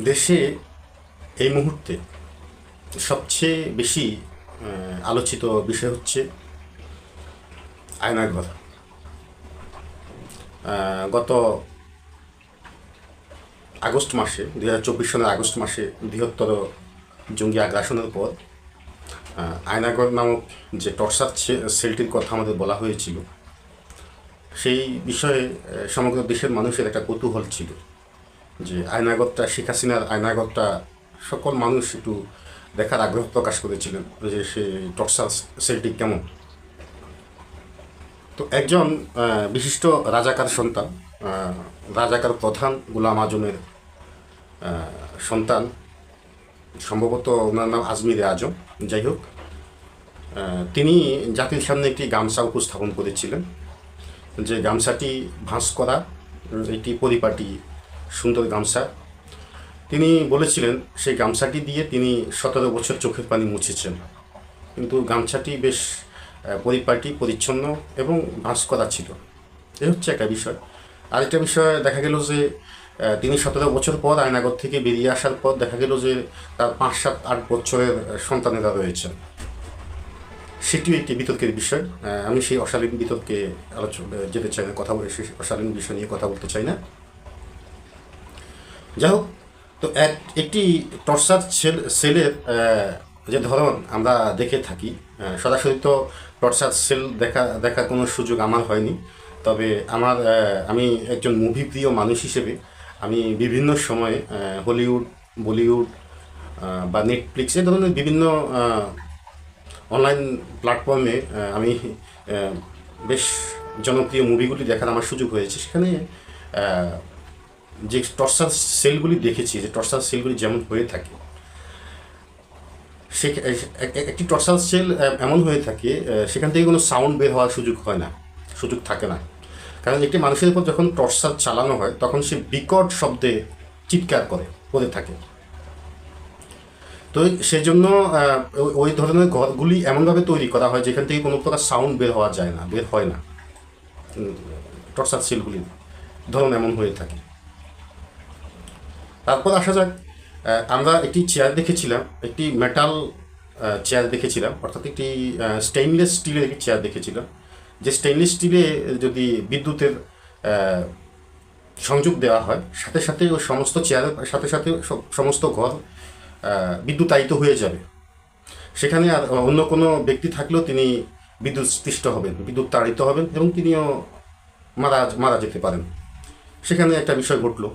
দেশে এই মুহূর্তে সবচেয়ে বেশি আলোচিত বিষয় হচ্ছে আয়নাঘর আহ, গত আগস্ট মাসে দু চব্বিশ সালের আগস্ট মাসে বৃহত্তর জঙ্গি আগ্রাসনের পর আয়নাগর নামক যে টর্চার সেলটির কথা আমাদের বলা হয়েছিল সেই বিষয়ে সমগ্র দেশের মানুষের একটা কৌতূহল ছিল। যে আয়নাগতটা, শেখ হাসিনার আয়নাগতটা সকল মানুষ একটু দেখার আগ্রহ প্রকাশ করেছিলেন যে সে টর্চার সেলটি কেমন। তো একজন বিশিষ্ট রাজাকার সন্তান রাজাকার প্রধান গুলাম আজমের সন্তান, সম্ভবত ওনার নাম আজমির আজম। যাই হোক তিনি জাতির সামনে একটি গামছা উপস্থাপন করেছিলেন। যে গামছাটি ভাঁজ করা একটি পরিপাটি সুন্দর গামছা। তিনি বলেছিলেন, সেই গামছাটি দিয়ে তিনি সতেরো বছর চোখের পানি মুছেছেন। কিন্তু গামছাটি বেশ পরিপাটি, পরিচ্ছন্ন এবং ভাঁজ করা ছিল। এ হচ্ছে একটা বিষয়। আরেকটা বিষয় দেখা গেল যে তিনি সতেরো বছর পর আয়নাগর থেকে বেরিয়ে আসার পর দেখা গেল যে, তার পাঁচ সাত আট বছরের সন্তানেরা রয়েছেন। সেটিও একটি বিতর্কের বিষয়। আমি সেই অশালীন বিতর্কে আলোচনা যেতে চাই না, কথা বলে সেই অশালীন বিষয় নিয়ে কথা বলতে চাই না। যাই হোক তো এক, একটি টর্চার সেল, সেলের যে ধরন আমরা দেখে থাকি সরাসরি তো টর্চার সেল দেখা, দেখার কোনো সুযোগ আমার হয়নি। তবে আমার আমি একজন মুভি প্রিয় মানুষ হিসেবে আমি বিভিন্ন সময়ে হলিউড বলিউড বা নেটফ্লিক্স এ ধরনের বিভিন্ন অনলাইন প্ল্যাটফর্মে আমি বেশ জনপ্রিয় মুভিগুলি দেখার আমার সুযোগ হয়েছে। সেখানে যে টর্চার সেলগুলি দেখেছি, যে টর্চার সেলগুলি যেমন হয়ে থাকে, সে এক- এক- একটি টর্চার সেল এমন হয়ে থাকে সেখান থেকে কোনো সাউন্ড বের হওয়ার সুযোগ হয় না, সুযোগ থাকে না। কারণ একটি মানুষের উপর যখন টর্চার চালানো হয়, তখন সে বিকট শব্দে চিৎকার করে করে থাকে। তো সেজন্য ওই- ধরনের ঘরগুলি এমনভাবে তৈরি করা হয়, যেখান থেকে কোনো প্রকার সাউন্ড বের হওয়া যায় না, বের হয় না। টর্চার সেলগুলির ধরন এমন হয়ে থাকে। তারপর আসা যাক। আমরা একটি চেয়ার দেখেছিলাম, একটি মেটাল চেয়ার দেখেছিলাম, অর্থাৎ একটি স্টেইনলেস স্টিলের একটি চেয়ার দেখেছিলাম। যে স্টেইনলেস স্টিলে যদি বিদ্যুতের সংযোগ দেওয়া হয়, সাথে সাথে ওই সমস্ত চেয়ারের সাথে সাথে সমস্ত ঘর বিদ্যুতায়িত হয়ে যাবে। সেখানে আর অন্য কোনো ব্যক্তি থাকলেও তিনি বিদ্যুৎ স্পৃষ্ট হবেন, বিদ্যুৎ তাড়িত হবেন এবং তিনিও মারা মারা যেতে পারেন। সেখানে একটা বিষয় ঘটলো।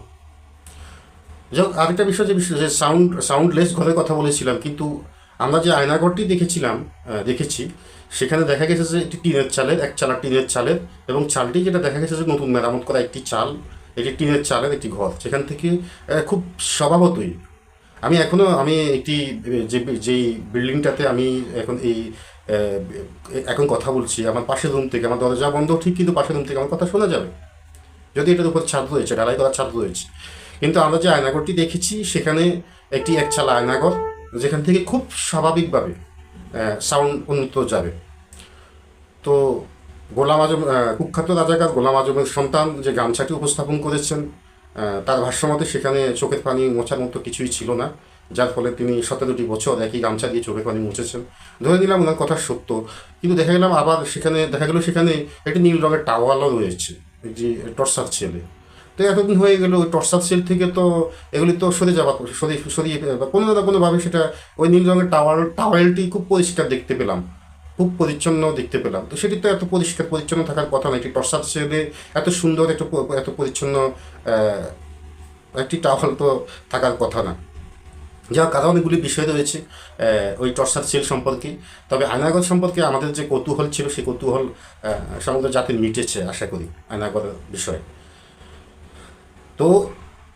যাই হোক, আরেকটা বিষয় যে বিষয় যে সাউন্ড সাউন্ডলেস ঘরের কথা বলেছিলাম, কিন্তু আমরা যে আয়নাঘরটি দেখেছিলাম দেখেছি, সেখানে দেখা গেছে যে একটি টিনের চালের, এক চালা টিনের চালের, এবং চালটি যেটা দেখা গেছে যে নতুন মেরামত করা একটি চাল, একটি টিনের চালের একটি ঘর, সেখান থেকে খুব স্বভাবতই। আমি এখনও আমি একটি, যে, যেই বিল্ডিংটাতে আমি এখন এই এখন কথা বলছি, আমার পাশের রুম থেকে, আমার দরজা বন্ধ, ঠিক কিন্তু পাশের রুম থেকে আমার কথা শোনা যাবে। যদি এটার উপর ছাদ রয়েছে, ঢালাই করার ছাদ রয়েছে। কিন্তু আমরা যে আয়নাগরটি দেখেছি, সেখানে একটি একচালা আয়নাগর যেখান থেকে খুব স্বাভাবিকভাবে সাউন্ড উন্নত যাবে। তো গোলাম আজম কুখ্যাত রাজাকার গোলাম আজমের সন্তান যে গামছাটি উপস্থাপন করেছেন তার ভাষ্যমতে সেখানে চোখের পানি মোছার মতো কিছুই ছিল না, যার ফলে তিনি সতেরোটি বছর একই গামছা দিয়ে চোখের পানি মুছেছেন। ধরে নিলাম ওনার কথা সত্য, কিন্তু দেখা গেলাম আবার সেখানে, দেখা গেল সেখানে একটি নীল রঙের টাওয়ালও রয়েছে যে টর্সার ছেলে। তো এতদিন হয়ে গেল, ওই টর্চার সেল থেকে তো এগুলি তো সরে যাওয়া সরিয়ে সরিয়ে কোনো না কোনোভাবে সেটা, ওই নীল রঙের টাওয়াল, টাওয়ালটি খুব পরিষ্কার দেখতে পেলাম, খুব পরিচ্ছন্ন দেখতে পেলাম। তো সেটি তো এত পরিষ্কার, পরিচ্ছন্ন থাকার কথা না একটি টর্চার সেলে এত সুন্দর একটা এত পরিচ্ছন্ন একটি টাওয়াল তো থাকার কথা না। যা কারণ অনেকগুলি বিষয় রয়েছে ওই টর্সার সেল সম্পর্কে। তবে আয়নাগর সম্পর্কে আমাদের যে কৌতূহল ছিল, সেই কৌতূহল সমগ্র জাতির মিটেছে, আশা করি আয়নাগরের বিষয়ে। তো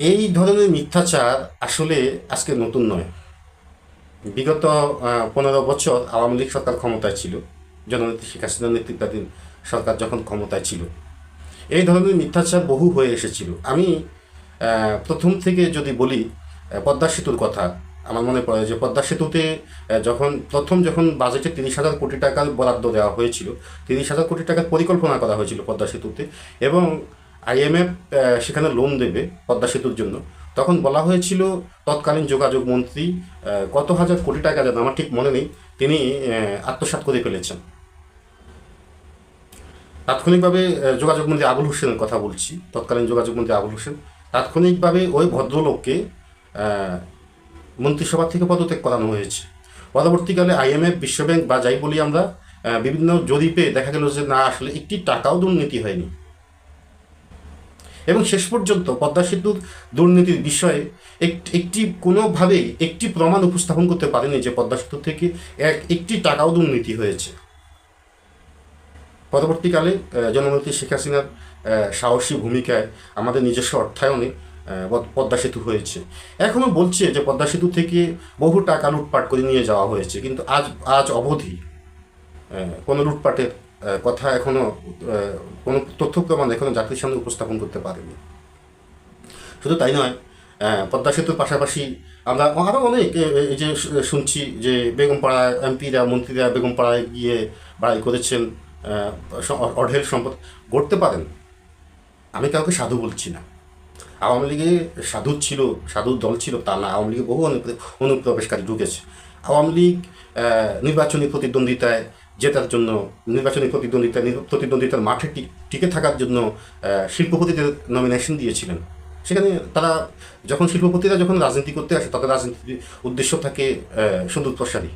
এই ধরনের মিথ্যাচার আসলে আজকে নতুন নয়। বিগত পনেরো বছর আওয়ামী লীগ সরকার ক্ষমতায় ছিল। জননেত্রী শেখ হাসিনার নেতৃত্বাধীন সরকার যখন ক্ষমতায় ছিল। এই ধরনের মিথ্যাচার বহু হয়ে এসেছিল। আমি প্রথম থেকে যদি বলি পদ্মা সেতুর কথা, আমার মনে পড়ে যে পদ্মা সেতুতে যখন, প্রথম যখন বাজেটে তিরিশ হাজার কোটি টাকার বরাদ্দ দেওয়া হয়েছিল, তিরিশ হাজার কোটি টাকার পরিকল্পনা করা হয়েছিল পদ্মা সেতুতে এবং আইএমএফ সেখানে লোন দেবে পদ্মা সেতুর জন্য। তখন বলা হয়েছিল তৎকালীন যোগাযোগ মন্ত্রী কত হাজার কোটি টাকা যেন আমার ঠিক মনে নেই তিনি আহ, আত্মসাৎ করে ফেলেছেন। তাৎক্ষণিকভাবে যোগাযোগ মন্ত্রী আবুল হোসেনের কথা বলছি তৎকালীন যোগাযোগ মন্ত্রী আবুল হোসেন। তাৎক্ষণিকভাবে ওই ভদ্রলোককে মন্ত্রিসভা থেকে পদত্যাগ করানো হয়েছে। পরবর্তীকালে আইএমএফ বিশ্বব্যাংক বা যাই বলি আমরা বিভিন্ন জরিপে দেখা গেল যে না আসলে একটি টাকাও দুর্নীতি হয়নি। এবং শেষ পর্যন্ত পদ্মা সেতুর দুর্নীতির বিষয়ে এক- একটি কোনোভাবেই একটি প্রমাণ উপস্থাপন করতে পারেনি যে পদ্মা সেতু থেকে এক একটি টাকাও দুর্নীতি হয়েছে। পরবর্তীকালে আহ, জননেত্রী শেখ হাসিনার সাহসী ভূমিকায় আমাদের নিজস্ব অর্থায়নে পদ্মা সেতু হয়েছে। এখনও বলছে যে পদ্মা সেতু থেকে বহু টাকা লুটপাট করে নিয়ে যাওয়া হয়েছে কিন্তু আজ আজ অবধি কোনো লুটপাটের কথা এখনও কোনো তথ্য প্রমাণ এখনও জাতির সামনে উপস্থাপন করতে পারেনি। শুধু তাই নয় পদ্মা সেতুর পাশাপাশি আমরা আরও অনেক এই যে শুনছি যে বেগমপাড়ায় এমপিরা, মন্ত্রীরা বেগমপাড়ায় গিয়ে বাড়াই করেছেন অঢেল সম্পদ। গড়তে পারেন। আমি কাউকে সাধু বলছি না। আওয়ামী লীগে সাধু ছিল, সাধুর দল ছিল, তা না, আওয়ামী লীগে বহু অনুপ্রে- অনুপ্রবেশকারী ঢুকেছে। আওয়ামী লীগ নির্বাচনী প্রতিদ্বন্দ্বিতায় জেতার জন্য, নির্বাচনী প্রতিদ্বন্দ্বিতা, প্রতিদ্বন্দ্বিতার মাঠে টিকে থাকার জন্য শিল্পপতিদের নমিনেশন দিয়েছিলেন। সেখানে তারা, যখন শিল্পপতিরা যখন রাজনীতি করতে আসে, তাদের রাজনীতির উদ্দেশ্য থাকে সুদূর প্রসারী।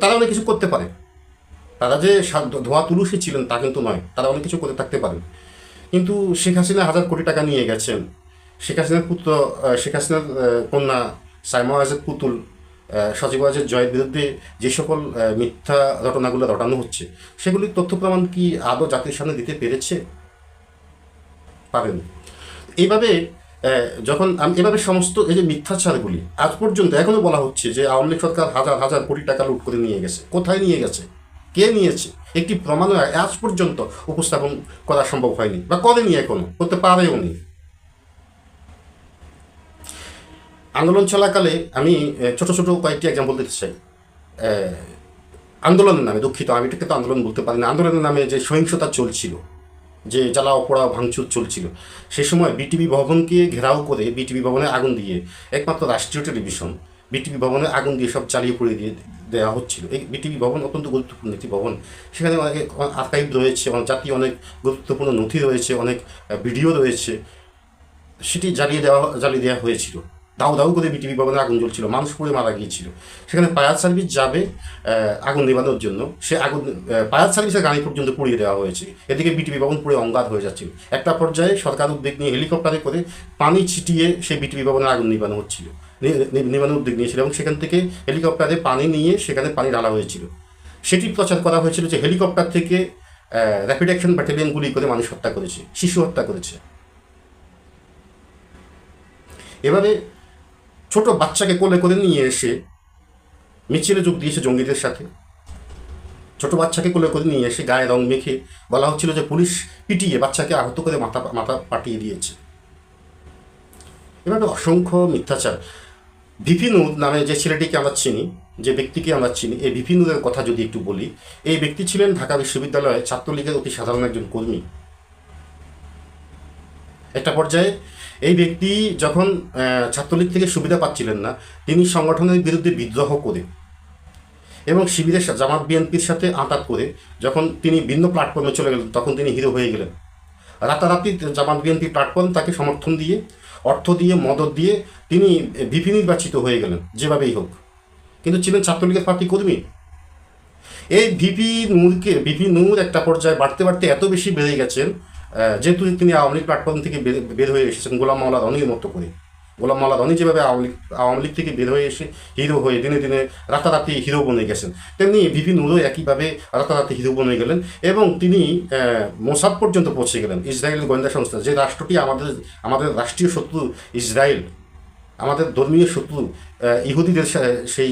তারা অনেক কিছু করতে পারে। তারা যে ধোয়া তুলুসে ছিলেন তা কিন্তু নয়, তারা অনেক কিছু করে থাকতে পারেন। কিন্তু শেখ হাসিনা হাজার কোটি টাকা নিয়ে গেছেন। শেখ হাসিনার পুত্র শেখ হাসিনার কন্যা সাইমা পুতুল সজীব জয়ের বিরুদ্ধে যে সকল মিথ্যা ঘটনাগুলো রটানো হচ্ছে, সেগুলির তথ্য প্রমাণ কি আদৌ জাতির সামনে দিতে পেরেছে? পারেন। এইভাবে যখন আমি, এভাবে সমস্ত এই যে মিথ্যাচারগুলি, আজ পর্যন্ত এখনও বলা হচ্ছে যে আওয়ামী লীগ সরকার হাজার হাজার কোটি টাকা লুট করে নিয়ে গেছে। কোথায় নিয়ে গেছে? কে নিয়েছে? একটি প্রমাণও আজ পর্যন্ত উপস্থাপন করা সম্ভব হয়নি, বা করেনি এখনও করতে পারেও নি। আন্দোলন চলাকালে আমি ছোট ছোট কয়েকটি এক্সাম্পল দিতে চাই। আন্দোলনের নামে দুঃখিত, আমি এটাকে তো আন্দোলন বলতে পারি না। আন্দোলনের নামে যে সহিংসতা চলছিল, যে জ্বালাও পোড়া ভাঙচুর চলছিল, সে সময় বিটিভি ভবনকে ঘেরাও করে বিটিভি ভবনে আগুন দিয়ে, একমাত্র রাষ্ট্রীয় টেলিভিশন, বিটিভি ভবনে আগুন দিয়ে সব চালিয়ে পুড়িয়ে দিয়ে দেওয়া হচ্ছিল। এই বিটিভি ভবন অত্যন্ত গুরুত্বপূর্ণ একটি ভবন। সেখানে অনেক আর্কাইভ রয়েছে জাতীয় অনেক গুরুত্বপূর্ণ নথি রয়েছে, অনেক ভিডিও রয়েছে। সেটি জ্বালিয়ে দেওয়া জ্বালিয়ে দেওয়া হয়েছিল। দাউ দাউ করে বিটিভি ভবনে আগুন জ্বলছিল, মানুষ পুড়ে মারা গিয়েছিল। সেখানে ফায়ার সার্ভিস যাবে আগুন নেবানোর জন্য। সে আগুন ফায়ার সার্ভিসের গাড়ি পর্যন্ত পুড়িয়ে দেওয়া হয়েছে। এদিকে বিটিভি ভবন পুড়ে অঙ্গার হয়ে যাচ্ছিল। একটা পর্যায়ে সরকার উদ্যোগ নিয়ে হেলিকপ্টারে করে পানি ছিটিয়ে সেই বিটিভি ভবনে আগুন নিবানো হচ্ছিল। নিবানোর উদ্যোগ নিয়েছিল এবং সেখান থেকে হেলিকপ্টারে পানি নিয়ে সেখানে পানি ঢালা হয়েছিল। সেটি প্রচার করা হয়েছিল যে হেলিকপ্টার থেকে র্যাপিড অ্যাকশন ব্যাটালিয়ন গুলি করে মানুষ হত্যা করেছে, শিশু হত্যা করেছে। এভাবে ছোট বাচ্চাকে কোলে করে নিয়ে এসে মিছিলে যোগ দিয়েছে জঙ্গিদের সাথে। ছোট বাচ্চাকে কোলে করে নিয়ে এসে গায়ে রং মেখে বলা হচ্ছিল যে পুলিশ পিটিয়ে বাচ্চাকে আহত করে মাথা মাথা পাঠিয়ে দিয়েছে। এভাবে অসংখ্য মিথ্যাচার। ভিপিনুর নামে যে ছেলেটিকে আমরা চিনি, যে ব্যক্তিকে আমরা চিনি, এই ভিপিনুরের কথা যদি একটু বলি, এই ব্যক্তি ছিলেন ঢাকা বিশ্ববিদ্যালয়ে ছাত্রলীগের অতি সাধারণ একজন কর্মী। একটা পর্যায়ে এই ব্যক্তি যখন ছাত্রলীগ থেকে সুবিধা পাচ্ছিলেন না, তিনি সংগঠনের বিরুদ্ধে বিদ্রোহ করে এবং শিবিরের জামাত বিএনপির সাথে আঁতাত করে যখন তিনি ভিন্ন প্ল্যাটফর্মে চলে গেলেন, তখন তিনি হিরো হয়ে গেলেন। রাতারাতি জামাত বিএনপি প্ল্যাটফর্ম তাকে সমর্থন দিয়ে, অর্থ দিয়ে, মদত দিয়ে তিনি ভিপি নির্বাচিত হয়ে গেলেন, যেভাবেই হোক। কিন্তু ছিলেন ছাত্রলীগের পার্টি কর্মী। এই ভিপি নূরকে, ভিপি নূর একটা পর্যায়ে বাড়তে বাড়তে এত বেশি বেড়ে গেছেন যেহেতু তিনি আওয়ামী লীগ প্ল্যাটফর্ম থেকে বের- হয়ে এসেছেন, গোলাম মাওলা ধনীর মতো করে। গোলাম মাওলা ধনী যেভাবে আওয়ামী লীগ আওয়ামী লীগ থেকে বের হয়ে এসে হিরো হয়ে দিনে দিনে রাতারাতি হিরো বনে গেছেন, তেমনি ভিপি নূরও একইভাবে রাতারাতি হিরো বনে গেলেন এবং তিনি মোসাদ পর্যন্ত পৌঁছে গেলেন ইসরায়েল গোয়েন্দা সংস্থা, যে রাষ্ট্রটি আমাদের আমাদের রাষ্ট্রীয় শত্রু ইসরায়েল। আমাদের ধর্মীয় শত্রু ইহুদিদের সেই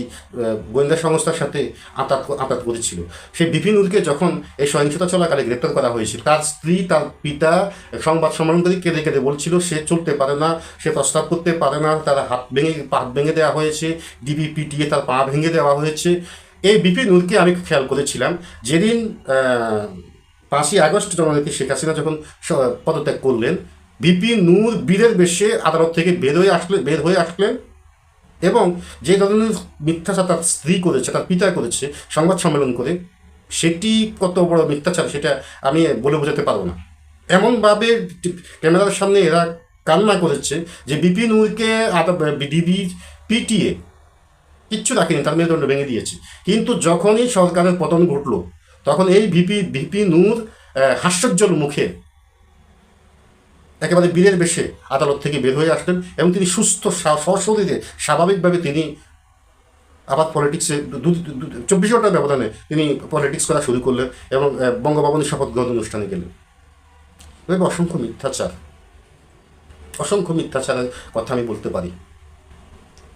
গোয়েন্দা সংস্থার সাথে আঁতাত আঁতাত করেছিল। সেই বিপিনুরকে যখন এই সহিংসতা চলাকালে গ্রেপ্তার করা হয়েছিল তার স্ত্রী, তার পিতা সংবাদ সম্মেলন করে কেঁদে কেঁদে বলছিল, সে চলতে পারে না, সে প্রস্তাব করতে পারে না, তার হাত ভেঙে হাত ভেঙে দেওয়া হয়েছে, ডিবি পিটিয়ে তার পা ভেঙে দেওয়া হয়েছে। এই বিপিন বিপিনুরকে আমি খেয়াল করেছিলাম, যেদিন পাঁচই আগস্ট জননেত্রী শেখ হাসিনা যখন পদত্যাগ করলেন বিপি নূর বীরের বেশে আদালত থেকে বের হয়ে আসলে, বের হয়ে আসলেন এবং যে ধরনের মিথ্যাচার তার স্ত্রী করেছে, তার পিতা করেছে, সংবাদ সম্মেলন করে, সেটি কত বড় মিথ্যাচার সেটা আমি বলে বোঝাতে পারব না। এমনভাবে ক্যামেরার সামনে এরা কান্না করেছে যে বিপি নূরকে ডিবি পিটিএ কিচ্ছু রাখেনি, তার মেরুদণ্ড ভেঙে দিয়েছে। কিন্তু যখনই সরকারের পতন ঘটলো, তখন এই ভিপি ভিপি নূর হাস্যজ্জ্বল মুখে একেবারে বীরের বেশে আদালত থেকে বের হয়ে আসলেন এবং তিনি সুস্থ সশরীরে স্বাভাবিকভাবে তিনি আবার পলিটিক্সে চব্বিশ ঘণ্টার ব্যবধানে তিনি পলিটিক্স করা শুরু করলেন এবং আহ, বঙ্গভবনের শপথ গ্রহণ অনুষ্ঠানে গেলেন। এভাবে অসংখ্য মিথ্যাচার অসংখ্য মিথ্যাচারের কথা আমি বলতে পারি।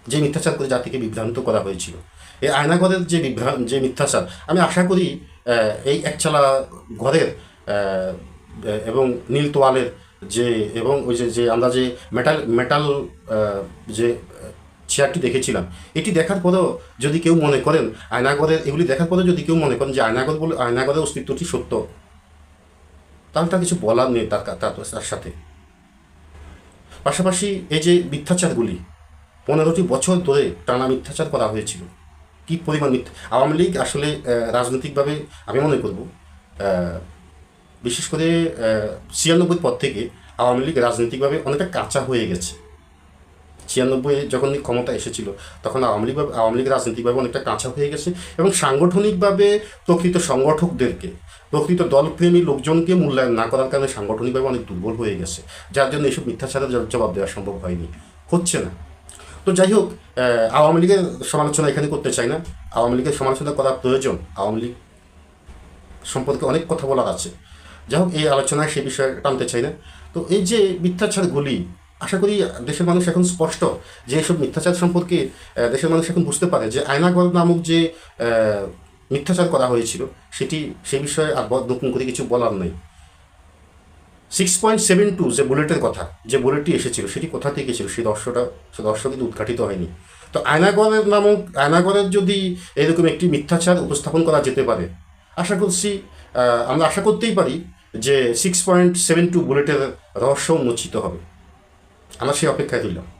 যে মিথ্যাচার করে জাতিকে বিভ্রান্ত করা হয়েছিল এই আয়নাঘরের যে বিভ্রান্ত যে মিথ্যাচার আমি আশা করি এই একচালা ঘরের এবং নীল তোয়ালের যে এবং ওই যে যে আমরা যে মেটাল মেটাল যে চেয়ারটি দেখেছিলাম, এটি দেখার পরেও যদি কেউ মনে করেন, আয়নাগরের, এগুলি দেখার পরেও যদি কেউ মনে করেন যে আয়নাগর বলে, আয়নাগরের অস্তিত্বটি সত্য, তাহলে তার কিছু বলার নেই তার তার সাথে। পাশাপাশি এই যে মিথ্যাচারগুলি, পনেরোটি বছর ধরে টানা মিথ্যাচার করা হয়েছিল। কি পরিমাণ মিথ্যা? আওয়ামী লীগ আসলে রাজনৈতিকভাবে আমি মনে করব বিশেষ করে ছিয়ানব্বই পর থেকে আওয়ামী লীগ রাজনৈতিকভাবে অনেকটা কাঁচা হয়ে গেছে। ছিয়ানব্বই যখন ক্ষমতা এসেছিল, তখন আওয়ামী লীগ আওয়ামী লীগ রাজনৈতিকভাবে অনেকটা কাঁচা হয়ে গেছে এবং সাংগঠনিকভাবে প্রকৃত সংগঠকদেরকে, প্রকৃত দলপ্রেমী লোকজনকে মূল্যায়ন না করার কারণে সাংগঠনিকভাবে অনেক দুর্বল হয়ে গেছে। যার জন্য এসব মিথ্যাচারের জবাব দেওয়া সম্ভব হয়নি। হচ্ছে না। তো যাই হোক আওয়ামী লীগের সমালোচনা এখানে করতে চাই না। আওয়ামী লীগের সমালোচনা করা প্রয়োজন আওয়ামী লীগ সম্পর্কে অনেক কথা বলার আছে। যাই হোক, এই আলোচনায় সে বিষয়ে টানতে চাই না। তো এই যে মিথ্যাচারগুলি, আশা করি দেশের মানুষ এখন স্পষ্ট যে এসব মিথ্যাচার সম্পর্কে দেশের মানুষ এখন বুঝতে পারে যে আয়নাগর নামক যে মিথ্যাচার করা হয়েছিল, সেটি সে বিষয়ে আর নতুন করে কিছু বলার নেই। সিক্স পয়েন্ট সেভেন টু যে বুলেটের কথা, যে বুলেটটি এসেছিল, সেটি কোথা থেকে ছিল সেই রহস্যটা সে রহস্য কিন্তু উদ্ঘাটিত হয়নি। তো আয়নাগরের নামক আয়নাগরের যদি এরকম একটি মিথ্যাচার উপস্থাপন করা যেতে পারে, আশা করছি আমরা আশা করতেই পারি যে সিক্স পয়েন্ট সেভেন টু বুলেটের রহস্য উন্মোচিত হবে। আমরা সেই অপেক্ষায় রইলাম।